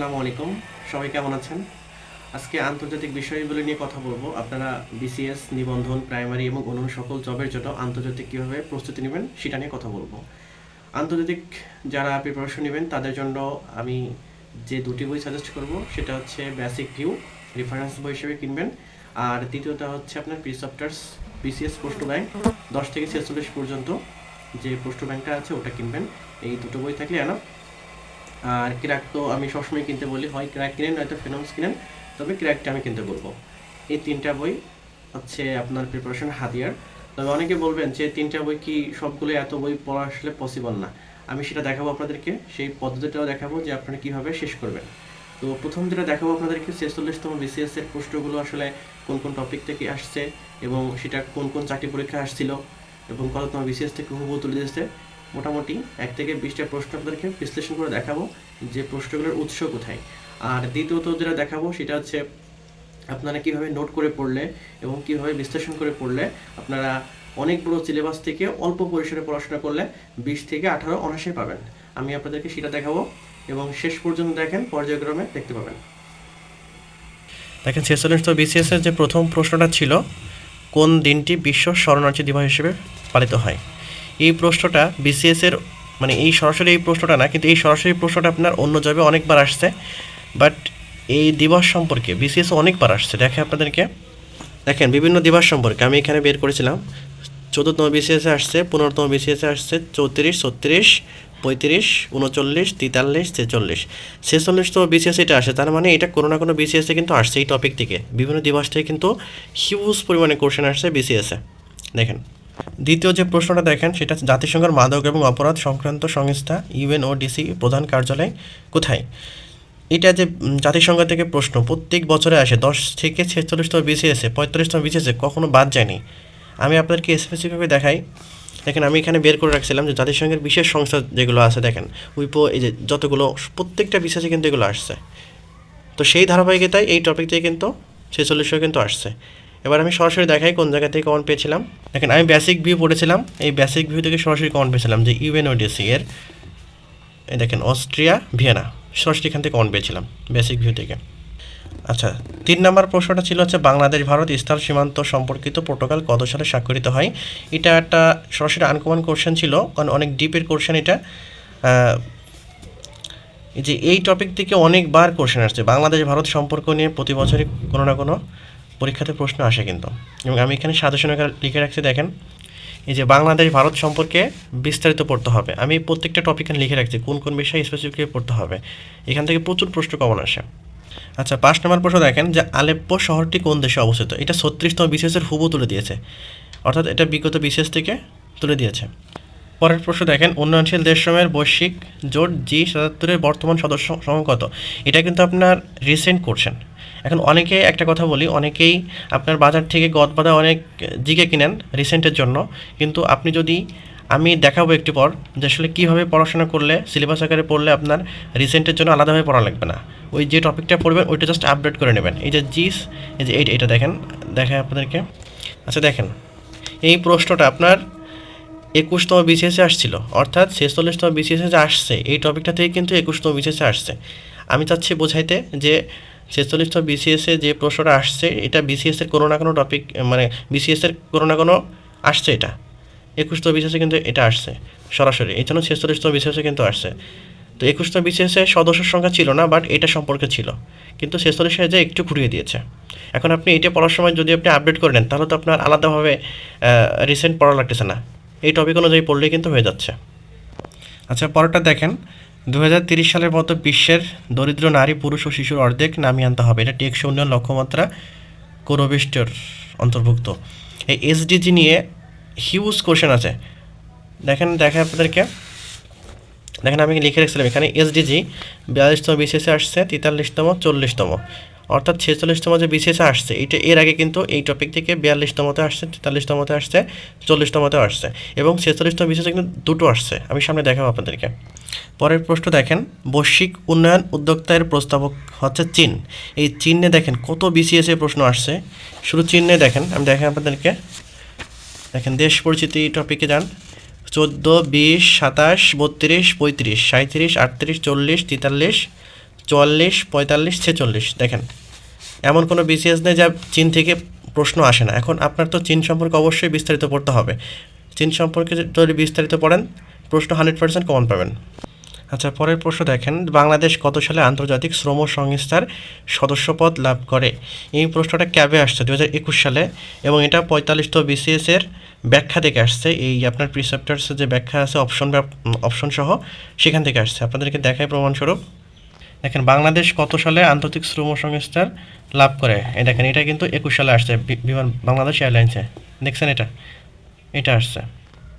আসসালামু আলাইকুম। সবাই কেমন আছেন? আজকে আন্তর্জাতিক বিষয়গুলো নিয়ে কথা বলব। আপনারা বিসিএস নিবন্ধন প্রাইমারি এবং অন্যান্য সকল জবের জন্য আন্তর্জাতিক কীভাবে প্রস্তুতি নেবেন সেটা নিয়ে কথা বলব। আন্তর্জাতিক যারা প্রিপারেশন নেবেন, তাদের জন্য আমি যে দুটি বই সাজেস্ট করব, সেটা হচ্ছে বেসিক ভিউ রেফারেন্স বই হিসেবে কিনবেন। আর দ্বিতীয়টা হচ্ছে আপনার প্রি বিসিএস পোস্ট ব্যাংক দশ থেকে ছেচল্লিশ পর্যন্ত যে পোস্ট ব্যাংকটা আছে, ওটা কিনবেন। এই দুটো বই থাকলে এনাফ আর ক্র্যাক তো আমি সবসময় কিনতে বলি, হয় ক্র্যাক কিনেন, নয়তো ফিনান্স কিনেন, তবে ক্র্যাকটা আমি কিনতে বলব। এই তিনটা বই হচ্ছে আপনার প্রিপারেশন হাতিয়ার। তবে অনেকে বলবেন যে তিনটা বই কি সবগুলো এত বই পড়া আসলে পসিবল না? আমি সেটা দেখাবো আপনাদেরকে, সেই পদ্ধতিটাও দেখাবো যে আপনারা কীভাবে শেষ করবেন। তো প্রথম যেটা দেখাবো আপনাদেরকে, ছেচল্লিশতম বিসিএস এর প্রশ্নগুলো আসলে কোন কোন টপিক থেকে আসছে এবং সেটা কোন কোন চাকরি পরীক্ষা আসছিল এবং কততম বিসিএস থেকে হুবহু তুলে দিয়েছে। মোটামুটি এক থেকে বিশটা প্রশ্ন আপনাদেরকে বিশ্লেষণ করে দেখাবো যে প্রশ্নগুলোর উৎস কোথায়। আর দ্বিতীয়ত যেটা দেখাবো সেটা হচ্ছে আপনারা কীভাবে নোট করে পড়লে এবং কীভাবে বিশ্লেষণ করে পড়লে আপনারা অনেক বড় সিলেবাস থেকে অল্প পরিসরে পড়াশোনা করলে বিশ থেকে আঠারো অনার্সে পাবেন। আমি আপনাদেরকে সেটা দেখাবো এবং শেষ পর্যন্ত দেখেন পর্যায়ক্রমে দেখতে পাবেন। দেখেন ছেচল্লিশতম বিসিএস এর যে প্রথম প্রশ্নটা ছিল, কোন দিনটি বিশ্ব শরণার্থী দিবস হিসেবে পালিত হয়? এই প্রশ্নটা বিসিএস এর মানে এই সরাসরি এই প্রশ্নটা না, কিন্তু এই সরাসরি প্রশ্নটা আপনার অন্য জবে অনেকবার আসছে বাট এই দিবস সম্পর্কে বিসিএস অনেকবার আসছে। দেখে আপনাদেরকে, দেখেন বিভিন্ন দিবস সম্পর্কে আমি এখানে বের করেছিলাম। চতুর্থতম বিসিএসে আসছে, পনেরোতম বিসিএসে আসছে, চৌত্রিশ, ছত্রিশ, পঁয়ত্রিশ, উনচল্লিশ, তেতাল্লিশ, ছেচল্লিশ। ছেচল্লিশতম বিসিএস এটা আসে, তার মানে এটা কোনো না কোনো বিসিএসে কিন্তু আসছে এই টপিক থেকে। বিভিন্ন দিবস থেকে কিন্তু হিউজ পরিমাণে কোশ্চেন আসছে বিসিএসে দেখেন দ্বিতীয় যে প্রশ্নটা দেখেন, সেটা জাতিসংঘের মাদক এবং অপরাধ সংক্রান্ত সংস্থা ইউএনওডিসি প্রধান কার্যালয় কোথায়? এটা যে জাতিসংঘ থেকে প্রশ্ন, প্রত্যেক বছরে আসে, দশ থেকে ছেচল্লিশতম বিসিএসে পঁয়তাল্লিশতম বিসিএসে কখনো বাদ যায়নি। আমি আপনাদেরকে স্পেসিফিকভাবে দেখাই। দেখেন, আমি এখানে বের করে রাখছিলাম যে জাতিসংঘের বিশেষ সংস্থা যেগুলো আছে, দেখেন, উইপো, এই যে যতগুলো, প্রত্যেকটা বিসিএসে কিন্তু এগুলো আসছে। তো সেই ধারাবাহিকতায় এই টপিক থেকে কিন্তু ছেচল্লিশও কিন্তু আসছে। এবার আমি সরাসরি দেখাই কোন জায়গা থেকে কমন পেয়েছিলাম। দেখেন, আমি বেসিক ভিউ পড়েছিলাম। এই বেসিক ভিউ থেকে সরাসরি কমন পেয়েছিলাম যে ইউএনওডিসি এর দেখেন, অস্ট্রিয়া, ভিয়েনা। সরাসরি এখান থেকে কমন পেয়েছিলাম বেসিক ভিউ থেকে। আচ্ছা তিন নম্বর প্রশ্নটা ছিল হচ্ছে, বাংলাদেশ, ভারত স্থল সীমান্ত সম্পর্কিত প্রোটোকল কত সালে স্বাক্ষরিত হয়? এটা একটা সরাসরি আনকমন কোশ্চেন ছিল, কারণ অনেক ডিপের কোশ্চেন এটা। যে এই টপিক থেকে অনেকবার কোশ্চেন আসছে। বাংলাদেশ, ভারত সম্পর্ক নিয়ে প্রতি বছরই কোনো না কোনো পরীক্ষাতে প্রশ্ন আসে কিন্তু। এবং আমি এখানে সাজেশন লিখে রাখছি, দেখেন, এই যে বাংলাদেশ, ভারত সম্পর্কে বিস্তারিত পড়তে হবে। আমি প্রত্যেকটা টপিক এখানে লিখে রাখছি, কোন কোন বিষয়ে স্পেসিফিকলি পড়তে হবে। এখান থেকে প্রচুর প্রশ্ন কমন আসে। আচ্ছা পাঁচ নম্বর প্রশ্ন দেখেন যে আলেপ্পো শহরটি কোন দেশে অবস্থিত? এটা ছত্রিশতম বিশেষের হুবু তুলে দিয়েছে। অর্থাৎ এটা বিগত বিশেষ থেকে তুলে দিয়েছে। পরের প্রশ্ন দেখেন, উন্নয়নশীল দেশসমূহের বৈশ্বিক জোট জি সাতাত্তরের বর্তমান সদস্য সংখ্যা কত? এটা কিন্তু আপনার রিসেন্ট করছেন এখন অনেকে একটা কথা বলি, অনেকেই আপনার বাজার থেকে গদ বাদা অনেক জিকে কিনেন রিসেন্টের জন্য। কিন্তু আপনি যদি আমি দেখাবো একটু পর যে আসলে কীভাবে পড়াশোনা করলে সিলেবাস আকারে পড়লে আপনার রিসেন্টের জন্য আলাদাভাবে পড়া লাগবে না। ওই যে টপিকটা পড়বেন, ওইটা জাস্ট আপডেট করে নেবেন। এই যে জিস, এই যে এইটা দেখেন দেখায় আপনাদেরকে। আচ্ছা দেখেন, এই প্রশ্নটা আপনার একুশতম বিসিএসে আসছিল, অর্থাৎ ছেচল্লিশতম বিসিএসে যে আসছে, এই টপিকটা থেকে কিন্তু একুশতম বিসিএসে আসছে। আমি চাচ্ছি বোঝাইতে যে ছেচল্লিশতম বিসিএসে যে প্রশ্নটা আসছে, এটা বিসিএসের কোনো না কোনো টপিক মানে বিসিএসের কোনো না কোনো আসছে এটা। একুশতম বিসিএসে কিন্তু এটা আসছে, সরাসরি। এই জন্য ছেচল্লিশতম বিসিএসে কিন্তু আসছে। তো একুশতম বিসিএসে সদস্যের সংখ্যা ছিল না বাট এটা সম্পর্কে ছিল। কিন্তু ছেচল্লিশে যে একটু ঘুরিয়ে দিয়েছে। এখন আপনি এটা পড়ার সময় যদি আপনি আপডেট করে নেন, তাহলে তো আপনার আলাদাভাবে রিসেন্ট পড়া লাগতেছে না। এই টপিক অনুযায়ী পড়লেই কিন্তু হয়ে যাচ্ছে। আচ্ছা পরেরটা দেখেন। দু সালের মতো বিশ্বের দরিদ্র নারী, পুরুষ ও শিশুর অর্ধেক নামিয়ে আনতে হবে। এটা টেকসই উন্নয়ন লক্ষ্যমাত্রা কোরবিষ্টর অন্তর্ভুক্ত। এই এসডিজি নিয়ে হিউজ কোশ্চেন আছে। দেখেন দেখেন আপনাদেরকে। দেখেন, আমি লিখে রেখেছিলাম এখানে এসডিজি বিয়াল্লিশতম বিশেষে আসছে, তেতাল্লিশতম, চল্লিশতম। অর্থাৎ ছেচল্লিশতম যে বিশেষে আসছে, এটা এর আগে কিন্তু এই টপিক থেকে বিয়াল্লিশতমতে আসছে তেতাল্লিশতমতে আসছে চল্লিশতমতে আসছে এবং ছেচল্লিশতম বিশেষে কিন্তু দুটো আসছে। আমি সামনে দেখাবো আপনাদেরকে। পরের প্রশ্ন দেখেন, বৈশ্বিক উন্নয়ন উদ্যোক্তার প্রস্তাবক হচ্ছে চীন। এই চীনে দেখেন কত বিসিএসে প্রশ্ন আসছে। শুধু চীনে দেখেন, আমি দেখেন আপনাদেরকে। দেখেন, দেশ পরিচিতি টপিকে যান। চোদ্দ, বিশ, সাতাশ, বত্রিশ, পঁয়ত্রিশ সাঁত্রিশ আটত্রিশ, চল্লিশ, তেতাল্লিশ চুয়াল্লিশ পঁয়তাল্লিশ, ছেচল্লিশ, দেখেন। এমন কোনো বিসিএস নেই যা চীন থেকে প্রশ্ন আসে না। এখন আপনার তো চীন সম্পর্কে অবশ্যই বিস্তারিত পড়তে হবে। চীন সম্পর্কে যদি বিস্তারিত পড়েন, প্রশ্ন হান্ড্রেড পার্সেন্ট কমন পাবেন। আচ্ছা পরের প্রশ্ন দেখেন, বাংলাদেশ কত সালে আন্তর্জাতিক শ্রম সংস্থার সদস্যপদ লাভ করে? এই প্রশ্নটা ক্যাবে আসছে? দু হাজার একুশ সালে। এবং এটা পঁয়তাল্লিশতম বিসিএস এর ব্যাখ্যা থেকে আসছে। এই আপনার প্রিসেপ্টার্সের যে ব্যাখ্যা আছে অপশন অপশন সহ, সেখান থেকে আসছে। আপনাদেরকে দেখায় প্রমাণস্বরূপ। দেখেন বাংলাদেশ কত সালে আন্তর্জাতিক শ্রম সংস্থার লাভ করে? এই দেখেন, এটা কিন্তু একুশ সালে আসছে বিমান, বাংলাদেশ এয়ারলাইন্সে। দেখছেন এটা? এটা আসছে।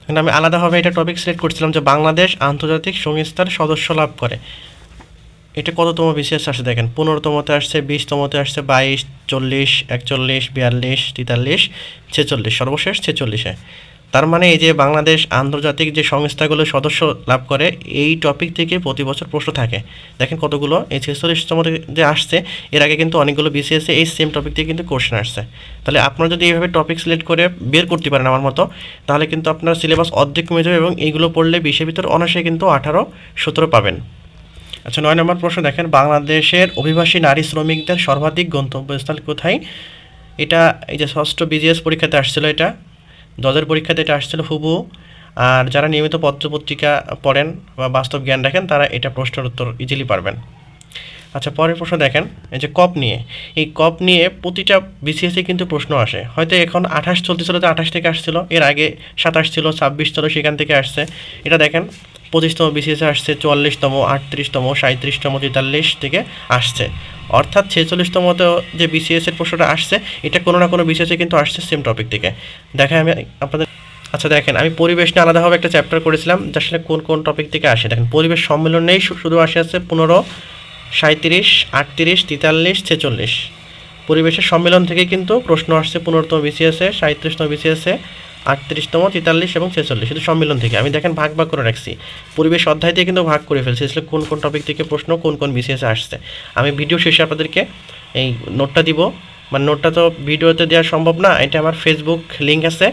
কিন্তু আমি আলাদাভাবে এটা টপিক সিলেক্ট করছিলাম যে বাংলাদেশ আন্তর্জাতিক সংস্থার সদস্য লাভ করে। এটা কততম বিশেষ আসছে দেখেন? পনেরোতমতে আসছে, বিশতমতে আসছে, বাইশ, চল্লিশ, একচল্লিশ, বিয়াল্লিশ, তেতাল্লিশ, ছেচল্লিশ, সর্বশেষ ছেচল্লিশে। তার মানে এই যে বাংলাদেশ আন্তর্জাতিক যে সংস্থাগুলো সদস্য লাভ করে, এই টপিক থেকে প্রতি বছর প্রশ্ন থাকে। দেখেন কতগুলো এই ছেচল্লিশতম যে আসছে, এর আগে কিন্তু অনেকগুলো বিসিএসে এই সেম টপিক থেকে কিন্তু কোশ্চেন আসছে। তাহলে আপনারা যদি এইভাবে টপিক সিলেক্ট করে বের করতে পারেন আমার মতো, তাহলে কিন্তু আপনার সিলেবাস অর্ধেক কমে যাবে এবং এইগুলো পড়লে বিশের ভিতর অনার্সে কিন্তু আঠারো, সতেরো পাবেন। আচ্ছা নয় নম্বর প্রশ্ন দেখেন, বাংলাদেশের অভিবাসী নারী শ্রমিকদের সর্বাধিক গন্তব্যস্থল কোথায়? এটা এই যে ষষ্ঠ বিজিএস পরীক্ষাতে আসছিল এটা। দলের পরীক্ষাতে এটা আসছিল হুবু আর যারা নিয়মিত পত্রপত্রিকা পড়েন বা বাস্তব জ্ঞান রাখেন তারা এটা প্রশ্নের উত্তর ইজিলি পারবেন। আচ্ছা পরের প্রশ্ন দেখেন, এই যে কপ নিয়ে। এই কপ নিয়ে প্রতিটা বিসিএসে কিন্তু প্রশ্ন আসে। হয়তো এখন আঠাশ চলতেছিল, তো আঠাশ থেকে আসছিল। এর আগে সাতাশ ছিল, ছাব্বিশ ছিল সেখান থেকে আসছে। এটা দেখেন পঁচিশতম বিসিএসে আসছে, চুয়াল্লিশতম, আটত্রিশতম সাঁত্রিশতম তেতাল্লিশ থেকে আসছে। অর্থাৎ ছেচল্লিশতমতে যে বিসিএসের প্রশ্নটা আসছে, এটা কোনো না কোনো বিসিএসে কিন্তু আসছে সেম টপিক থেকে। দেখেন আমি আপনাদের আচ্ছা দেখেন, আমি পরিবেশ নিয়ে আলাদাভাবে একটা চ্যাপ্টার করেছিলাম, যে আসলে কোন কোন টপিক থেকে আসে। দেখেন, পরিবেশ সম্মেলনেই শুধু আসে আছে পনেরো সাঁত্রিশ আটত্রিশ, তেতাল্লিশ, ছেচল্লিশ। পরিবেশের সম্মেলন থেকে কিন্তু প্রশ্ন আসছে পনেরোতম বিসিএসে সাঁত্রিশতম বিসিএসে আটত্রিশতম, তেতাল্লিশ এবং ছেচল্লিশ। শুধু সম্মেলন থেকে। আমি দেখেন ভাগ ভাগ করে রাখছি। পরিবেশ অধ্যায় থেকে কিন্তু ভাগ করে ফেলছি। আসলে কোন কোন টপিক থেকে প্রশ্ন, কোন কোন বিসিএসে আসছে। আমি ভিডিও শেষে আপনাদেরকে এই নোটটা দিব। মানে নোটটা তো ভিডিওতে দেওয়া সম্ভব না। এটা আমার ফেসবুক লিঙ্ক আছে।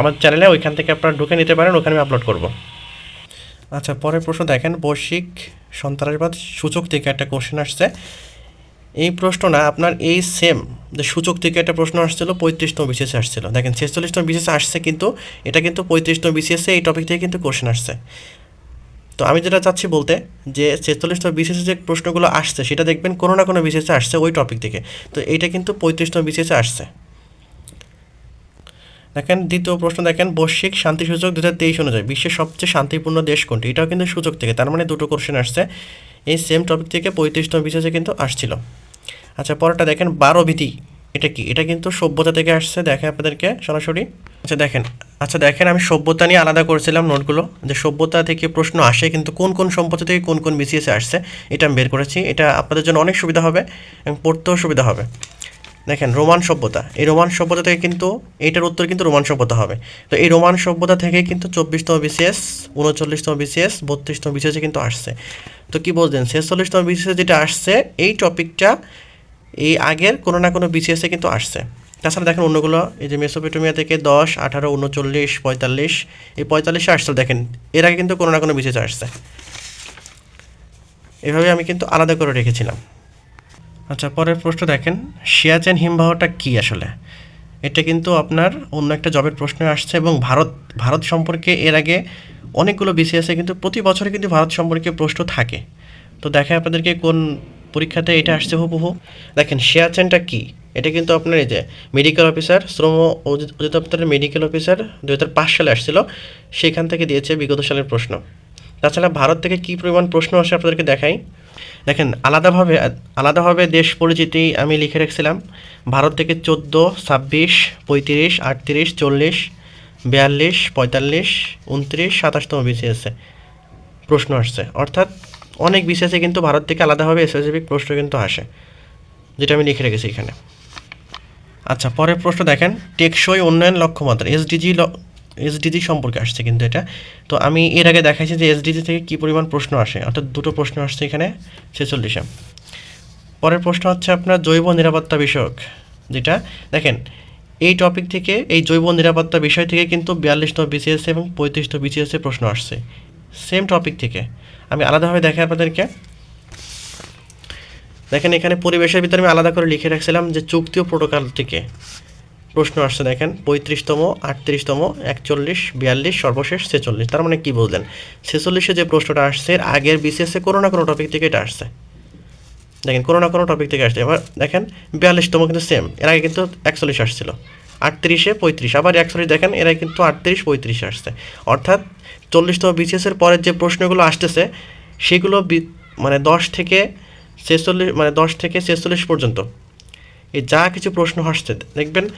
আমার চ্যানেলে ওইখান থেকে আপনারা ঢুকে নিতে পারেন। ওখানে আমি আপলোড করব। আচ্ছা পরের প্রশ্ন দেখেন। বৈশ্বিক সন্ত্রাসবাদ সূচক থেকে একটা কোশ্চেন আসছে। এই প্রশ্নটা আপনার এই সেম যে সূচক থেকে একটা প্রশ্ন আসছিল, পঁয়ত্রিশতম বিশেষে আসছিল। দেখেন, ছেচল্লিশতম বিশেষে আসছে কিন্তু, এটা কিন্তু পঁয়ত্রিশতম বিশেষে এই টপিক থেকে কিন্তু কোশ্চেন আসছে। তো আমি যেটা চাচ্ছি বলতে, যে ছেচল্লিশতম বিশেষে যে প্রশ্নগুলো আসছে, সেটা দেখবেন কোনো না কোনো বিশেষে আসছে ওই টপিক থেকে। তো এইটা কিন্তু পঁয়ত্রিশতম বিশেষে আসছে। দেখেন, দ্বিতীয় প্রশ্ন দেখেন, বৈশ্বিক শান্তি সূচক দু হাজার তেইশ অনুযায়ী, বিশ্বের সবচেয়ে শান্তিপূর্ণ দেশ কোনটি? এটাও কিন্তু সূচক থেকে, তার মানে দুটো কোশ্চেন আসছে। এই সেম টপিক থেকে পঁয়ত্রিশতম বিশেষে কিন্তু আসছিল। আচ্ছা পরেরটা দেখেন, বারো ভীতি। এটা কি? এটা কিন্তু সভ্যতা থেকে আসছে দেখে আপনাদেরকে সরাসরি। আচ্ছা দেখেন আচ্ছা দেখেন, আমি সভ্যতা নিয়ে আলাদা করেছিলাম নোটগুলো। যে সভ্যতা থেকে প্রশ্ন আসে, কিন্তু কোন কোন সম্পত্তি থেকে কোন কোন বিসিএসে আসছে, এটা আমি বের করেছি। এটা আপনাদের জন্য অনেক সুবিধা হবে এবং পড়তেও সুবিধা হবে। দেখেন, রোমান সভ্যতা। এই রোমান সভ্যতা থেকে কিন্তু, এইটার উত্তর কিন্তু রোমান সভ্যতা হবে। তো এই রোমান সভ্যতা থেকে কিন্তু চব্বিশতম বিসিএস উনচল্লিশতম বিসিএস বত্রিশতম বিসিএসে কিন্তু আসছে। তো কি বলছেন? ছেচল্লিশতম বিসিএস যেটা আসছে, এই টপিকটা এই আগের কোনো না কোনো বিসিএসে কিন্তু আসছে। তাছাড়া দেখেন অন্যগুলো, এই যে মেসোপেটোমিয়া থেকে দশ, আঠারো, উনচল্লিশ, পঁয়তাল্লিশ, এই পঁয়তাল্লিশে আসছে দেখেন, এর আগে কিন্তু কোনো না কোনো বিসিএসে আসছে। এভাবে আমি কিন্তু আলাদা করে রেখেছিলাম। আচ্ছা পরের প্রশ্ন দেখেন, সিয়াচেন হিমবাহটা কি আসলে? এটা কিন্তু আপনার অন্য একটা জবের প্রশ্ন আসছে এবং ভারত ভারত সম্পর্কে এর আগে অনেকগুলো বিসিএসে কিন্তু প্রতি বছরে কিন্তু ভারত সম্পর্কে প্রশ্ন থাকে। তো দেখে আপনাদেরকে কোন পরীক্ষাতে এটা আসছে হুবহু। দেখেন সিয়াচেনটা কি? এটা কিন্তু আপনার এই যে মেডিকেল অফিসার শ্রম অধি- অধিদপ্তরের মেডিকেল অফিসার দু হাজার পাঁচ সালে আসছিল। সেখান থেকে দিয়েছে বিগত সালের প্রশ্ন। তাছাড়া ভারত থেকে কী পরিমাণ প্রশ্ন আসে আপনাদেরকে দেখাই। দেখেন, আলাদাভাবে আলাদাভাবে দেশ পরিচিতি আমি লিখে রেখেছিলাম। ভারত থেকে চোদ্দ, ছাব্বিশ, পঁয়ত্রিশ, আটত্রিশ, চল্লিশ, বিয়াল্লিশ, পঁয়তাল্লিশ উনত্রিশ সাতাশতম বিসিএসে প্রশ্ন আসছে। অর্থাৎ অনেক বিসিএসে কিন্তু ভারত থেকে আলাদাভাবে স্পেসিফিক প্রশ্ন কিন্তু আসে, যেটা আমি লিখে রেখেছি এখানে। আচ্ছা পরের প্রশ্ন দেখেন, টেকসই উন্নয়ন লক্ষ্যমাত্রা এসডিজি এসডিজি সম্পর্কে আসছে কিন্তু এটা। তো আমি এর আগে দেখাইছি যে এসডিজি থেকে কী পরিমাণ প্রশ্ন আসে, অর্থাৎ দুটো প্রশ্ন আসছে এখানে, ছেচল্লিশে। পরের প্রশ্ন হচ্ছে আপনার জৈব নিরাপত্তা বিষয়ক, যেটা, দেখেন, এই টপিক থেকে, এই জৈব নিরাপত্তা বিষয় থেকে কিন্তু বিয়াল্লিশতম বিসিএস এবং পঁয়ত্রিশতম বিসিএসে প্রশ্ন আসছে। সেম টপিক থেকে। আমি আলাদাভাবে দেখাই আপনাদেরকে। দেখেন, এখানে পরিবেশের ভিতরে আমি আলাদা করে লিখে রাখছিলাম যে চুক্তি ও প্রোটোকল থেকে। প্রশ্ন আসছে, দেখেন, পঁয়ত্রিশতম, আটত্রিশতম, একচল্লিশ, বিয়াল্লিশ, সর্বশেষ, ছেচল্লিশ। তার মানে কি বললেন ছেচল্লিশে যে প্রশ্নটা আসছে, এর আগের বিসিএসে কোনো না কোনো টপিক থেকে এটা আসছে। দেখেন, কোনো না কোনো টপিক থেকে আসছে। এবার দেখেন, বিয়াল্লিশতম কিন্তু সেম এর আগে কিন্তু একচল্লিশ আসছিল। আটত্রিশে পঁয়ত্রিশ। আবার একচল্লিশ দেখেন, এরা কিন্তু আটত্রিশ, পঁয়ত্রিশ আসছে। অর্থাৎ চল্লিশতম বিসিএসের পরের যে প্রশ্নগুলো আসতেছে সেগুলো বি- মানে দশ থেকে ছেচল্লিশ মানে দশ থেকে ছেচল্লিশ পর্যন্ত। এই যা কিছু প্রশ্ন আসছে দেখবেন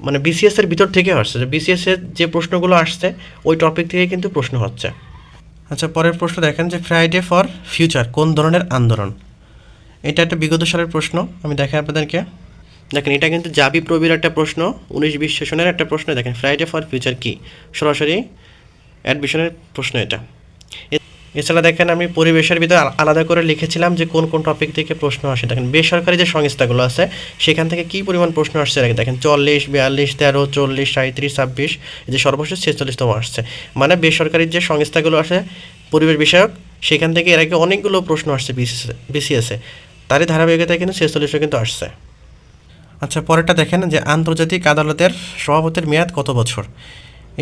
মানে বিসিএস এর ভিতর থেকে আসছে যে বিসিএস এর যে প্রশ্নগুলো আসছে ওই টপিক থেকে কিন্তু প্রশ্ন হচ্ছে। আচ্ছা পরের প্রশ্ন দেখেন যে ফ্রাইডে ফর ফিউচার কোন ধরনের আন্দোলন? এটা একটা বিগত সালের প্রশ্ন আমি দেখাই আপনাদেরকে। দেখেন এটা কিন্তু জাবি প্রবীর একটা প্রশ্ন উনিশ বিশ সেশনের একটা প্রশ্ন দেখেন ফ্রাইডে ফর ফিউচার কি? সরাসরি অ্যাডমিশনের প্রশ্ন এটা। এছাড়া দেখেন আমি পরিবেশের ভিতরে আলাদা করে লিখেছিলাম যে কোন কোন টপিক থেকে প্রশ্ন আসে। দেখেন বেসরকারি যে সংস্থাগুলো আছে, সেখান থেকে কী পরিমাণ প্রশ্ন আসছে? দেখেন দেখেন চল্লিশ, বিয়াল্লিশ, তেরো, চল্লিশ সাঁত্রিশ ছাব্বিশ যে সর্বশেষ ছেচল্লিশতম আসছে। মানে বেসরকারি যে সংস্থাগুলো আছে, পরিবেশ বিষয়ক, সেখান থেকে এর আগে অনেকগুলো প্রশ্ন আসছে বিসিএসে তারই ধারাবাহিকতায় কিন্তু ছেচল্লিশও কিন্তু আসছে। আচ্ছা পরেরটা দেখেন যে আন্তর্জাতিক আদালতের সভাপতির মেয়াদ কত বছর?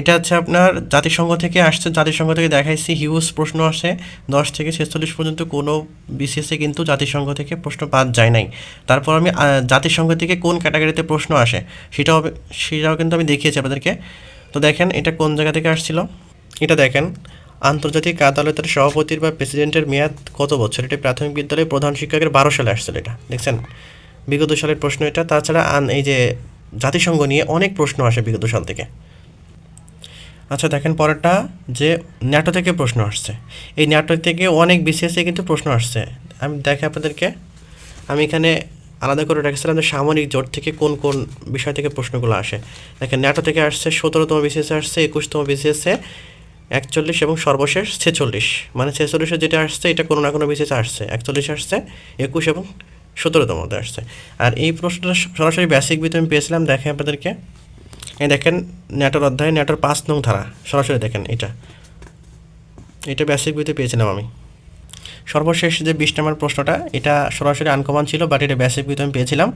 এটা হচ্ছে আপনার জাতিসংঘ থেকে আসছে, জাতিসংঘ থেকে দেখাইছি, হিউজ প্রশ্ন আসে। দশ থেকে ছেচল্লিশ পর্যন্ত কোনো বিসিএসে কিন্তু জাতিসংঘ থেকে প্রশ্ন বাদ যায় নাই। তারপর আমি জাতিসংঘ থেকে কোন ক্যাটাগরিতে প্রশ্ন আসে, সেটাও সেটাও কিন্তু আমি দেখিয়েছি আপনাদেরকে। তো দেখেন এটা কোন জায়গা থেকে আসছিল? এটা দেখেন, আন্তর্জাতিক আদালতের সভাপতির বা প্রেসিডেন্টের মেয়াদ কত বছর? এটা প্রাথমিক বিদ্যালয়ের প্রধান শিক্ষকের বারো সালে আসছিল এটা, দেখছেন? বিগত সালের প্রশ্ন এটা। তাছাড়া আন, এই যে জাতিসংঘ নিয়ে অনেক প্রশ্ন আসে বিগত সাল থেকে। আচ্ছা দেখেন পরেরটা যে ন্যাটো থেকে প্রশ্ন আসছে। এই ন্যাটো থেকে অনেক বিসিএসে কিন্তু প্রশ্ন আসছে। আমি দেখে আপনাদেরকে। আমি এখানে আলাদা করে রেখেছিলাম যে সামরিক জোট থেকে কোন কোন বিষয় থেকে প্রশ্নগুলো আসে। দেখেন, ন্যাটো থেকে আসছে সতেরোতম বিসিএসে আসছে, একুশতম বিসিএসে একচল্লিশ এবং সর্বশেষ ছেচল্লিশ। মানে ছেচল্লিশে যেটা আসছে, এটা কোনো না কোনো বিসিএসে আসছে। একচল্লিশ আসছে, একুশ এবং সতেরোতম মধ্যে আসছে। আর এই প্রশ্নটা সরাসরি বেসিক বিতে আমি পেয়েছিলাম দেখে আপনাদেরকে। এই দেখেন ন্যাটোর অধ্যায় ন্যাটোর পাঁচ নং ধারা। সরাসরি দেখেন এটা। এটা বেসিক বইতে পেয়েছিলাম আমি। সর্বশেষ যে বিশ নম্বর প্রশ্নটা, এটা সরাসরি আনকমন ছিল বাট এটা বেসিক বইতে আমি পেয়েছিলাম।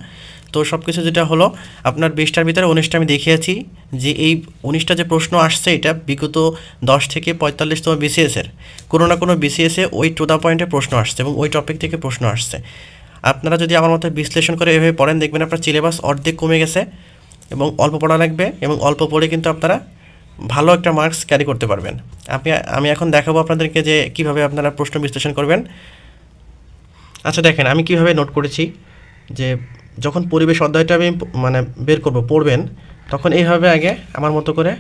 তো সব কিছু যেটা হলো, আপনার বিশটার ভিতরে উনিশটা আমি দেখিয়েছি, যে এই উনিশটা যে প্রশ্ন আসছে, এটা বিগত দশ থেকে পঁয়তাল্লিশতম বিসিএসের কোনো না কোনো বিসিএসে ওই টু দ্য পয়েন্টে প্রশ্ন আসছে এবং ওই টপিক থেকে প্রশ্ন আসছে। আপনারা যদি আমার মতো বিশ্লেষণ করে এভাবে পড়েন, দেখবেন আপনার সিলেবাস অর্ধেক কমে গেছে। এবং অল্প পড়া লাগবে এবং অল্প পড়ে কিন্তু আপনারা ভালো একটা মার্কস ক্যারি করতে পারবেন। আপনি, আমি এখন দেখাবো আপনাদেরকে যে কীভাবে আপনারা প্রশ্ন বিশ্লেষণ করবেন। আচ্ছা দেখেন, আমি কীভাবে নোট করেছি যে যখন পরিবেশ অধ্যায়টা আমি মানে বের করব, পড়বেন, তখন এইভাবে আগে আমার মতো করে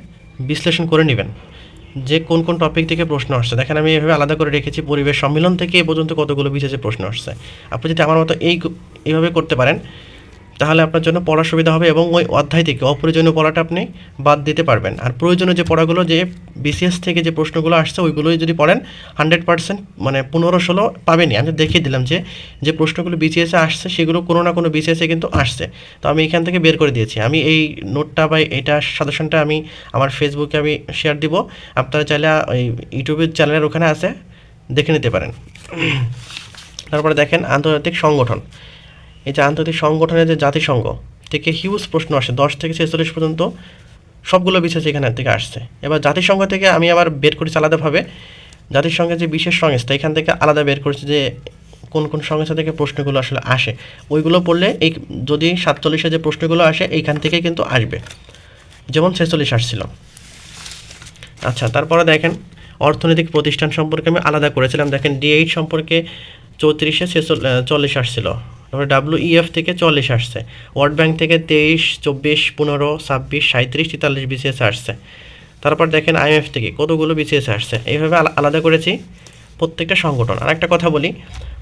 বিশ্লেষণ করে নেবেন যে কোন কোন টপিক থেকে প্রশ্ন আসছে। দেখেন, আমি এভাবে আলাদা করে রেখেছি, পরিবেশ সম্মেলন থেকে এ পর্যন্ত কতগুলো বিশেষে প্রশ্ন আসছে। আপনি যদি আমার মতো এই এইভাবে করতে পারেন তাহলে আপনার জন্য পড়ার সুবিধা হবে এবং ওই অধ্যায় থেকে অপ্রয়োজনীয় পড়াটা আপনি বাদ দিতে পারবেন। আর প্রয়োজনীয় যে পড়াগুলো, যে বিসিএস থেকে যে প্রশ্নগুলো আসছে, ওইগুলোই যদি পড়েন হান্ড্রেড পার্সেন্ট মানে পনেরো ষোলো পাবেনই। আমি দেখিয়ে দিলাম যে যে প্রশ্নগুলো বিসিএসে আসছে, সেগুলো কোনো না কোনো বিসিএসে কিন্তু আসছে। তো আমি এখান থেকে বের করে দিয়েছি। আমি এই নোটটা বা এটা সাজেশনটা আমি আমার ফেসবুকে আমি শেয়ার দিব। আপনারা চাইলে ওই ইউটিউবের চ্যানেলের ওখানে আছে, দেখে নিতে পারেন। তারপরে দেখেন আন্তর্জাতিক সংগঠন। এই যে আন্তর্জাতিক সংগঠনের যে জাতিসংঘ থেকে হিউজ প্রশ্ন আসে, দশ থেকে ছেচল্লিশ পর্যন্ত সবগুলো বিশেষ এখানে থেকে আসছে। এবার জাতিসংঘ থেকে আমি আবার বের করেছি আলাদাভাবে জাতিসংঘের যে বিশেষ সংস্থা, এখান থেকে আলাদা বের করেছি যে কোন কোন সংস্থা থেকে প্রশ্নগুলো আসলে আসে। ওইগুলো পড়লে এই যদি সাতচল্লিশে যে প্রশ্নগুলো আসে, এইখান থেকে কিন্তু আসবে। যেমন ছেচল্লিশ আসছিল। আচ্ছা তারপরে দেখেন, অর্থনৈতিক প্রতিষ্ঠান সম্পর্কে আমি আলাদা করেছিলাম। দেখেন ডিএইচ সম্পর্কে চৌত্রিশে ছেচল, চল্লিশ আসছিল। তারপরে ডাব্লিউ ইএফ থেকে চল্লিশ আসছে। ওয়ার্ল্ড ব্যাংক থেকে তেইশ, চব্বিশ, পনেরো, ছাব্বিশ সাঁত্রিশ তেতাল্লিশ বিসিএস আসছে। তারপর দেখেন আইএমএফ থেকে কতগুলো বিসিএস আসছে? এইভাবে আলা- আলাদা করেছি প্রত্যেকটা সংগঠন। আর একটা কথা বলি,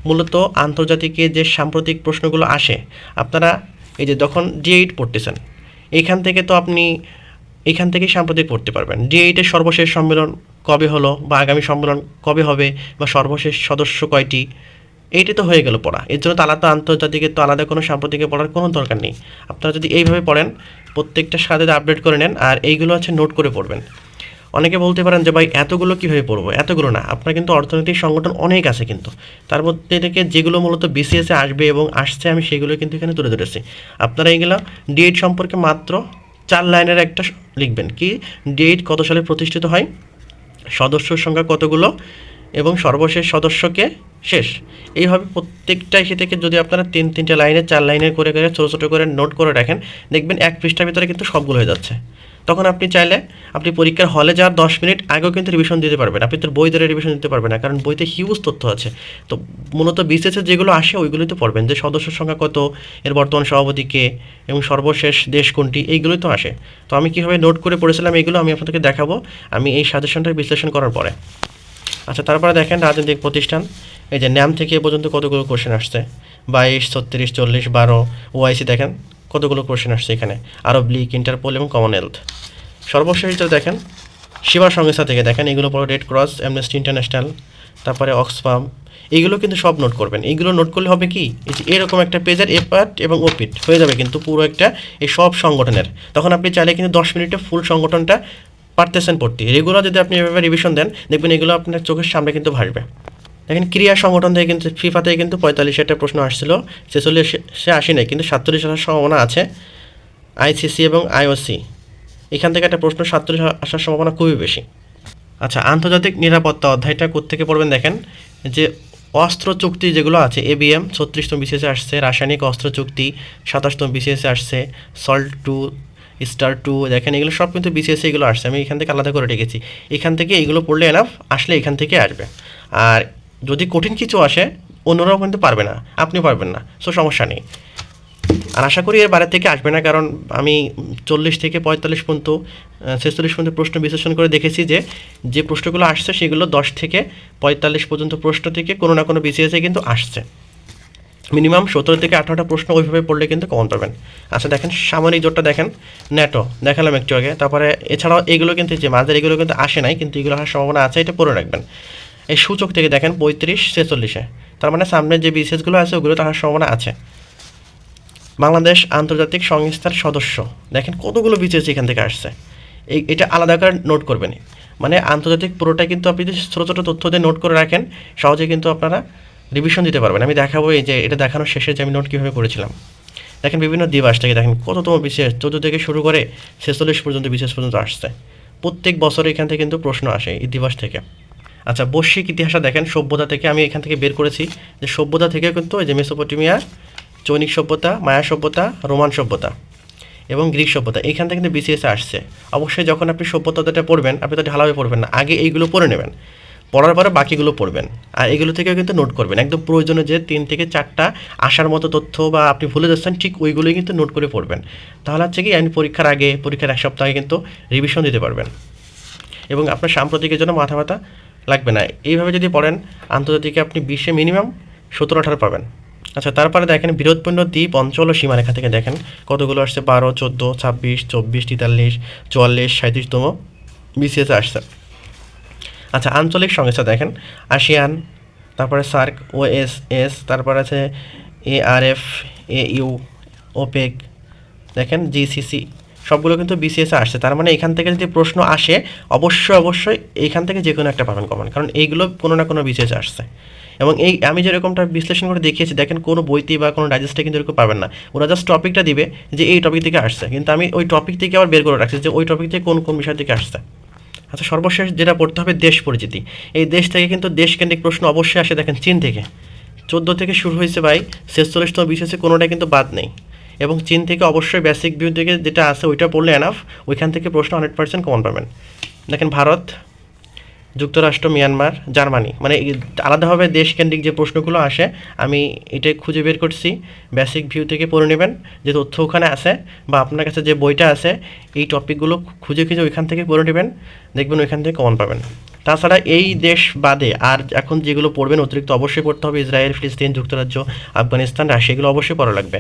মূলত আন্তর্জাতিকে যে সাম্প্রতিক প্রশ্নগুলো আসে, আপনারা এই যে যখন ডি এইট পড়তেছেন এইখান থেকে তো আপনি এখান থেকেই সাম্প্রতিক পড়তে পারবেন। ডি এইটের সর্বশেষ সম্মেলন কবে হলো বা আগামী সম্মেলন কবে হবে বা সর্বশেষ সদস্য কয়টি? এইটি তো হয়ে গেল পড়া। এর জন্য তো আলাদা আন্তর্জাতিকের তো আলাদা কোনো সাম্প্রতিকে পড়ার কোনো দরকার নেই। আপনারা যদি এইভাবে পড়েন, প্রত্যেকটা সাথে আপডেট করে নেন, আর এইগুলো হচ্ছে নোট করে পড়বেন। অনেকে বলতে পারেন যে, ভাই, এতগুলো কীভাবে পড়ব? এতগুলো না। আপনার কিন্তু অর্থনৈতিক সংগঠন অনেক আছে কিন্তু। তার মধ্যে থেকে যেগুলো মূলত বিসিএসে আসবে এবং আসছে, আমি সেগুলো কিন্তু এখানে তুলে ধরেছি। আপনারা এইগুলো ডিএড সম্পর্কে মাত্র চার লাইনের একটা লিখবেন কি ডিএড কত সালে প্রতিষ্ঠিত হয় সদস্য সংখ্যা কতগুলো, এবং সর্বশেষ সদস্যকে শেষ। এইভাবে প্রত্যেকটা ইসে থেকে যদি আপনারা তিন, তিনটে লাইনে, চার লাইনে করে করে, ছোটো ছোটো করে নোট করে রাখেন, দেখবেন এক পৃষ্ঠার ভিতরে কিন্তু সবগুলো হয়ে যাচ্ছে। তখন আপনি চাইলে আপনি পরীক্ষার হলে যাওয়ার দশ মিনিট আগেও কিন্তু রিভিশন দিতে পারবেন। আপনি তো বই ধরে রিভিশন দিতে পারবেন না, কারণ বইতে হিউজ তথ্য আছে। তো মূলত বিসিএসে যেগুলো আসে, ওইগুলোই তো পড়বেন। যে সদস্য সংখ্যা কত, এর বর্তমান সভাপতি কে, এবং সর্বশেষ দেশ কোনটি, এইগুলোই তো আসে। তো আমি কীভাবে নোট করে পড়েছিলাম, এইগুলো আমি আপনাদেরকে দেখাবো। আমি এই সাজেশনটা বিশ্লেষণ করার পরে। আচ্ছা তারপরে দেখেন রাজনৈতিক প্রতিষ্ঠান। এই যে ন্যাম থেকে এ পর্যন্ত কতগুলো কোশ্চেন আসছে? বাইশ, ছত্রিশ, চল্লিশ, বারো, ওআইসি দেখেন কতগুলো কোশ্চেন আসছে এখানে। আরব লীগ, ইন্টারপোল এবং কমনওয়েলথ। সর্বশেষ যেটা দেখেন সেবা সংস্থা থেকে দেখেন, এগুলো পরে রেড ক্রস অ্যামনেস্টি ইন্টারন্যাশনাল তারপরে অক্সফাম এইগুলো কিন্তু সব নোট করবেন। এইগুলো নোট করলে হবে কি? এই এরকম একটা পেজের এ পার্ট এবং ওপিট হয়ে যাবে কিন্তু পুরো একটা এই সব সংগঠনের। তখন আপনি চাইলে কিন্তু দশ মিনিটে ফুল সংগঠনটা পারতেছেন পড়তে রেগুলার যদি আপনি এভাবে রিভিশন দেন, দেখবেন এগুলো আপনার চোখের সামনে কিন্তু ভাসবে। দেখেন, ক্রিয়া সংগঠন থেকে কিন্তু ফিফা থেকে কিন্তু পঁয়তাল্লিশ একটা প্রশ্ন আসছিল, ছেচল্লিশে আসি নাই, কিন্তু সাতচল্লিশ আসার সম্ভাবনা আছে। আইসিসি এবং আইওসি এখান থেকে একটা প্রশ্ন, সাতচল্লিশ আসার সম্ভাবনা খুবই বেশি। আচ্ছা আন্তর্জাতিক নিরাপত্তা অধ্যায়টা কোত্থেকে পড়বেন দেখেন? যে অস্ত্র চুক্তি যেগুলো আছে এবিএম ছত্রিশতম বিসিএসে আসছে, রাসায়নিক অস্ত্র চুক্তি, সাতাশতম বিসিএসে আসছে সল্ট টু স্টার টু দেখেন এগুলো সব কিন্তু বিসিএস এগুলো আসছে। আমি এখান থেকে আলাদা করে রেখেছি। এখান থেকে এগুলো পড়লে এনাফ আসলে এখান থেকে আসবে। আর যদি কঠিন কিছু আসে, অন্যরাও কিন্তু পারবে না। আপনি পারবেন না। সো সমস্যা নেই। আর আশা করি এর বাইরে থেকে আসবে না, কারণ আমি চল্লিশ থেকে পঁয়তাল্লিশ পর্যন্ত ছেচল্লিশ পর্যন্ত প্রশ্ন বিশ্লেষণ করে দেখেছি যে যে প্রশ্নগুলো আসছে, সেগুলো দশ থেকে পঁয়তাল্লিশ পর্যন্ত প্রশ্ন থেকে কোনো না কোনো বিসিএসে কিন্তু আসছে। মিনিমাম সতেরো থেকে আঠারোটা প্রশ্ন ওইভাবে পড়লে কিন্তু কমন পাবেন। আচ্ছা দেখেন সামরিক জোটটা দেখেন ন্যাটো দেখালাম একটু আগে। তারপরে এছাড়াও এগুলো কিন্তু যে মাঝের এগুলো কিন্তু আসে নাই, কিন্তু এগুলো আসার সম্ভাবনা আছে, এটা পড়ে রাখবেন। এই সূচক থেকে দেখেন, পঁয়ত্রিশ, ছেচল্লিশে। তার মানে সামনের যে বিসিএসগুলো আছে, ওগুলো আসার সম্ভাবনা আছে। বাংলাদেশ আন্তর্জাতিক সংস্থার সদস্য। দেখেন, কতগুলো বিসিএস এখান থেকে আসছে। এই, এটা আলাদা করে নোট করবেন মানে আন্তর্জাতিক পুরোটা কিন্তু আপনি যদি ছোটো ছোটো তথ্য দিয়ে নোট করে রাখেন, সহজে কিন্তু আপনারা রিভিশন দিতে পারবেন। আমি দেখাবো এই যে, এটা দেখানোর শেষে যে আমি নোট কীভাবে করেছিলাম। দেখেন বিভিন্ন দিবস থেকে দেখেন কততম বিশেষ চোদ্দ থেকে শুরু করে ছেচল্লিশ পর্যন্ত বিশেষ পর্যন্ত আসছে। প্রত্যেক বছর এখান থেকে কিন্তু প্রশ্ন আসে এই দিবস থেকে। আচ্ছা বৈশ্বিক ইতিহাসটা দেখেন, সভ্যতা থেকে আমি এখান থেকে বের করেছি। যে সভ্যতা থেকে কিন্তু এই যে মেসোপটেমিয়া, চৈনিক সভ্যতা, মায়া সভ্যতা, রোমান সভ্যতা এবং গ্রিক সভ্যতা এইখান থেকে কিন্তু বিসিএসে আসছে। অবশ্যই যখন আপনি সভ্যতাটা পড়বেন, আপনি তো ঢালাভাবে পড়বেন না, আগে এইগুলো পড়ে নেবেন। পড়ার পরে বাকিগুলো পড়বেন। আর এগুলো থেকেও কিন্তু নোট করবেন। একদম প্রয়োজনে যে তিন থেকে চারটা আসার মতো তথ্য বা আপনি ভুলে যাচ্ছেন, ঠিক ওইগুলোই কিন্তু নোট করে পড়বেন। তাহলে হচ্ছে কি আপনি পরীক্ষার আগে, পরীক্ষার এক সপ্তাহে কিন্তু রিভিশন দিতে পারবেন। এবং আপনার সাম্প্রতিকের জন্য মাথা ব্যথা লাগবে না। এইভাবে যদি পড়েন, আন্তর্জাতিকে আপনি বিশে মিনিমাম সতেরো, আঠারো পাবেন। আচ্ছা তারপরে দেখেন বিরোধপূর্ণ দ্বীপ অঞ্চল ও সীমারেখা থেকে দেখেন। কতগুলো আসছে? বারো, চোদ্দ, ছাব্বিশ, চব্বিশ, তেতাল্লিশ, চুয়াল্লিশ সাঁত্রিশতম বিসিএসে আসছে। আচ্ছা আঞ্চলিক সংস্থা দেখেন। আসিয়ান, তারপরে সার্ক ও এস এস তারপর আছে A R F A U OPEC, দেখেন, জিসিসি, সবগুলো কিন্তু বিসিএসে আসছে। তার মানে এখান থেকে যদি প্রশ্ন আসে, অবশ্যই অবশ্যই এইখান থেকে যে কোনো একটা পাবেন কমন কারণ এইগুলো কোনো না কোনো বিসিএসে আসছে। এবং এই, আমি যেরকমটা বিশ্লেষণ করে দেখিয়েছি, দেখেন, কোনো বইতে বা কোনো ডাইজেস্টে কিন্তু এরকম পাবেন না। ওরা জাস্ট টপিকটা দিবে যে এই টপিক থেকে আসছে। কিন্তু আমি ওই টপিক থেকে আবার বের করে রাখছি যে ওই টপিক থেকে কোন কোন বিষয় থেকে আসছে। আচ্ছা সর্বশেষ যেটা পড়তে হবে দেশ পরিচিতি। এই দেশ থেকে কিন্তু দেশকেন্দ্রিক প্রশ্ন অবশ্যই আসে, দেখেন চীন থেকে। চোদ্দ থেকে শুরু হয়েছে ভাই ছেচল্লিশতম বিশেষে কোনোটাই কিন্তু বাদ নেই। এবং চীন থেকে অবশ্যই বেসিক ভিউ থেকে যেটা আছে, ওইটা পড়লে এনাফ ওইখান থেকে প্রশ্ন হান্ড্রেড পার্সেন্ট কমন পাবেন। দেখেন ভারত যুক্তরাষ্ট্র, মিয়ানমার, জার্মানি। মানে আলাদাভাবে দেশকেন্দ্রিক যে প্রশ্নগুলো আসে, আমি এটাই খুঁজে বের করছি। বেসিক ভিউ থেকে পড়ে নেবেন যে তথ্য ওখানে আছে বা আপনার কাছে যে বইটা আছে, এই টপিকগুলো খুঁজে খুঁজে ওইখান থেকে পড়ে নেবেন। দেখবেন ওইখান থেকে কমন পাবেন। তাছাড়া এই দেশ বাদে আর এখন যেগুলো পড়বেন, অতিরিক্ত অবশ্যই পড়তে হবে ইসরায়েল, ফিলিস্তিন, যুক্তরাজ্য, আফগানিস্তান, রাশিয়া, এগুলো অবশ্যই পড়া লাগবে।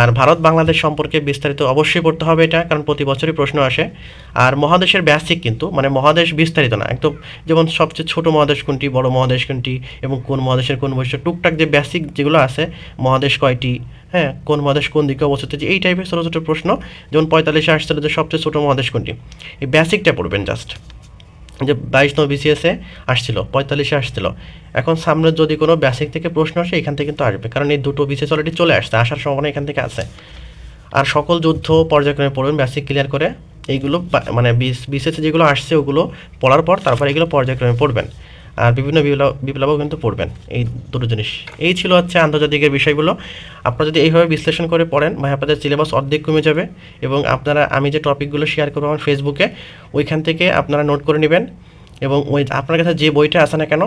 আর ভারত, বাংলাদেশ সম্পর্কে বিস্তারিত অবশ্যই পড়তে হবে এটা, কারণ প্রতি বছরই প্রশ্ন আসে। আর মহাদেশের ব্যাসিক কিন্তু মানে মহাদেশ বিস্তারিত না, একদম যেমন সবচেয়ে ছোট মহাদেশ কোনটি, বড় মহাদেশ কোনটি, এবং কোন মহাদেশের কোন বৈশ্য টুকটাক যে বেসিক যেগুলো আছে, মহাদেশ কয়টি হ্যাঁ কোন মহাদেশ কোন দিকে অবস্থিত যে এই টাইপের ছোটো ছোটো প্রশ্ন, যেমন পঁয়তাল্লিশে আসছিল যে সবচেয়ে ছোটো মহাদেশ কোনটি। এই বেসিকটা পড়বেন জাস্ট যে বাইশ নয় বিসিএসে আসছিল, পঁয়তাল্লিশে আসছিল। এখন সামনে যদি কোনো বেসিক থেকে প্রশ্ন আসে, এখান থেকে কিন্তু আসবে। কারণ এই দুটো বিসিএস অলরেডি চলে আসছে, আসার সম্ভাবনা এখান থেকে আছে। আর সকল যুদ্ধ পর্যায়ক্রমে পড়বেন বেসিক ক্লিয়ার করে, এইগুলো মানে বিসিএসে যেগুলো আসছে, ওগুলো পড়ার পর তারপর এগুলো পর্যায়ক্রমে পড়বেন। আর বিভিন্ন বিপ্লব, বিপ্লবও কিন্তু পড়বেন এই দুটো জিনিস। এই ছিল হচ্ছে আন্তর্জাতিকের বিষয়গুলো। আপনারা যদি এইভাবে বিশ্লেষণ করে পড়েন, ভাই, আপনাদের সিলেবাস অর্ধেক কমে যাবে এবং আপনারা, আমি যে টপিকগুলো শেয়ার করব আমার ফেসবুকে ওইখান থেকে আপনারা নোট করে নেবেন এবং ওই আপনার কাছে যে বইটা আসে না কেন,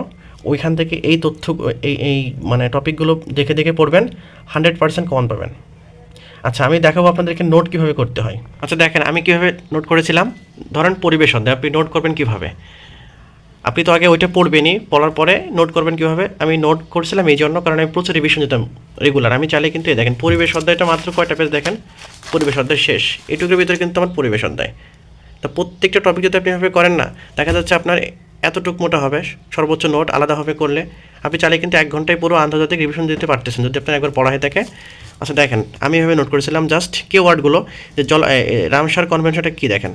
ওইখান থেকে এই তথ্য, এই এই মানে টপিকগুলো দেখে দেখে পড়বেন হান্ড্রেড পার্সেন্ট কমন পাবেন। আচ্ছা আমি দেখাবো আপনাদেরকে নোট কীভাবে করতে হয়। আচ্ছা দেখেন, আমি কীভাবে নোট করেছিলাম? ধরেন পরিবেশন, আপনি নোট করবেন কীভাবে? আপনি তো আগে ওইটা পড়বেনই, পড়ার পরে নোট করবেন কীভাবে? আমি নোট করছিলাম এই জন্য, কারণ আমি প্রচুর রিভিশন দিতাম রেগুলার আমি চাইলে কিন্তু এই দেখেন, পরিবেশ অধ্যায়টা মাত্র কয়টা পেজ দেখেন? পরিবেশ অধ্যায় শেষ। এটুকুর ভিতরে কিন্তু আমার পরিবেশ অধ্যায়। তা প্রত্যেকটা টপিক যদি আপনি এভাবে করেন না, দেখা যাচ্ছে আপনার এতটুক মোটা হবে, সর্বোচ্চ নোট আলাদাভাবে করলে, আপনি চাইলে কিন্তু এক ঘন্টায় পুরো আন্তর্জাতিক রিভিশন দিতে পারতেছেন। যদি আপনার একবার পড়া হয়ে থাকে আচ্ছা দেখেন, আমি এভাবে নোট করেছিলাম জাস্ট কে ওয়ার্ডগুলো যে জল রামসার কনভেনশনটা কী দেখেন?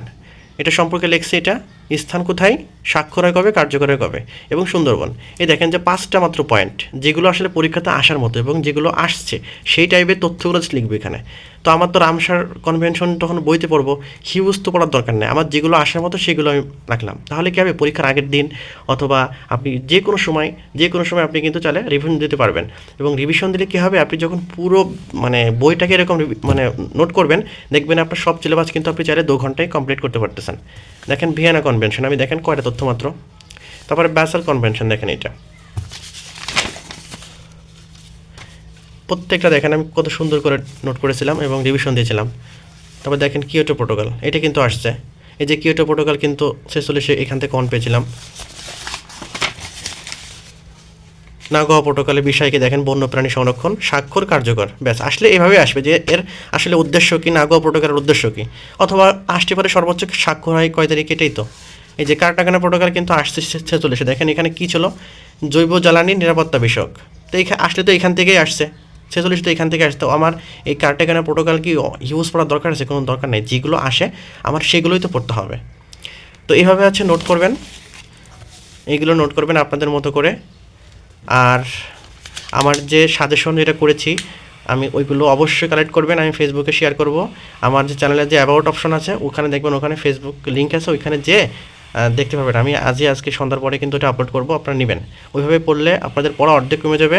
এটা সম্পর্কে লেখছে এটা, স্থান কোথায় স্বাক্ষর হয় কবে, কার্যকর হয় কবে? এবং সুন্দরবন। এই দেখেন যে পাঁচটা মাত্র পয়েন্ট যেগুলো আসলে পরীক্ষাতে আসার মতো এবং যেগুলো আসছে, সেই টাইপের তথ্যগুলো লিখবে এখানে। তো আমার তো রামসার কনভেনশন তখন বইতে পড়ব হিউজ তো পড়ার দরকার নেই। আমার যেগুলো আসার মতো সেগুলো আমি রাখলাম। তাহলে কি হবে? পরীক্ষার আগের দিন অথবা আপনি যে কোনো সময়, যে কোনো সময় আপনি কিন্তু চাইলে রিভিশন দিতে পারবেন। এবং রিভিশন দিলে কী হবে? আপনি যখন পুরো মানে বইটাকে এরকম মানে নোট করবেন, দেখবেন আপনার সব সিলেবাস কিন্তু আপনি চাইলে দু ঘন্টায় কমপ্লিট করতে পারতেছেন। দেখেন ভিয়েনা কনভেনশন আমি দেখেন কয়টা তথ্য মাত্র তারপরে ব্যাসাল কনভেনশন দেখেন এটা প্রত্যেকটা দেখেন, আমি কত সুন্দর করে নোট করেছিলাম এবং রিভিশন দিয়েছিলাম। তারপর দেখেন কিয়োটো প্রোটোকল এটা কিন্তু আসছে। এই যে কিয়োটো প্রোটোকল কিন্তু ছেচল্লিশে এখান থেকে অন পেয়েছিলাম। নাগোয়া প্রোটোকলের বিষয়কে দেখেন বন্যপ্রাণী সংরক্ষণ, স্বাক্ষর কার্যকর। ব্যাস, আসলে এভাবে আসবে যে এর আসলে উদ্দেশ্য কি নাগোয়া প্রোটোকলের উদ্দেশ্য কি? অথবা আসতে পারে সর্বোচ্চ স্বাক্ষর হয় কয় তারিখ, এটাই তো। এই যে কার্টাগানা প্রোটোকল কিন্তু আসছে ছেচল্লিশে দেখেন এখানে কি ছিল? জৈব জ্বালানি নিরাপত্তা বিষয়ক। তো এইখানে আসলে তো এখান থেকেই আসছে। ছেচল্লিশ তো এখান থেকে আসতো আমার এই কার্টাগানা প্রোটোকল কি ইউজ করার দরকার আছে? কোনো দরকার নেই। যেগুলো আসে, আমার সেগুলোই তো পড়তে হবে। তো এইভাবে আছে নোট করবেন। এইগুলো নোট করবেন আপনাদের মতো করে। আর আমার যে সাজেশন যেটা করেছি, আমি ওইগুলো অবশ্যই কালেক্ট করবেন। আমি ফেসবুকে শেয়ার করব। আমার যে চ্যানেলে যে অ্যাবাউট অপশন আছে, ওখানে দেখবেন ওখানে ফেসবুক লিঙ্ক আছে। ওইখানে যে দেখতে পাবেন আমি আজই আজকে সন্ধ্যার পরে কিন্তু এটা আপলোড করব। আপনারা নেবেন। ওইভাবে পড়লে আপনাদের পড়া অর্ধেক কমে যাবে।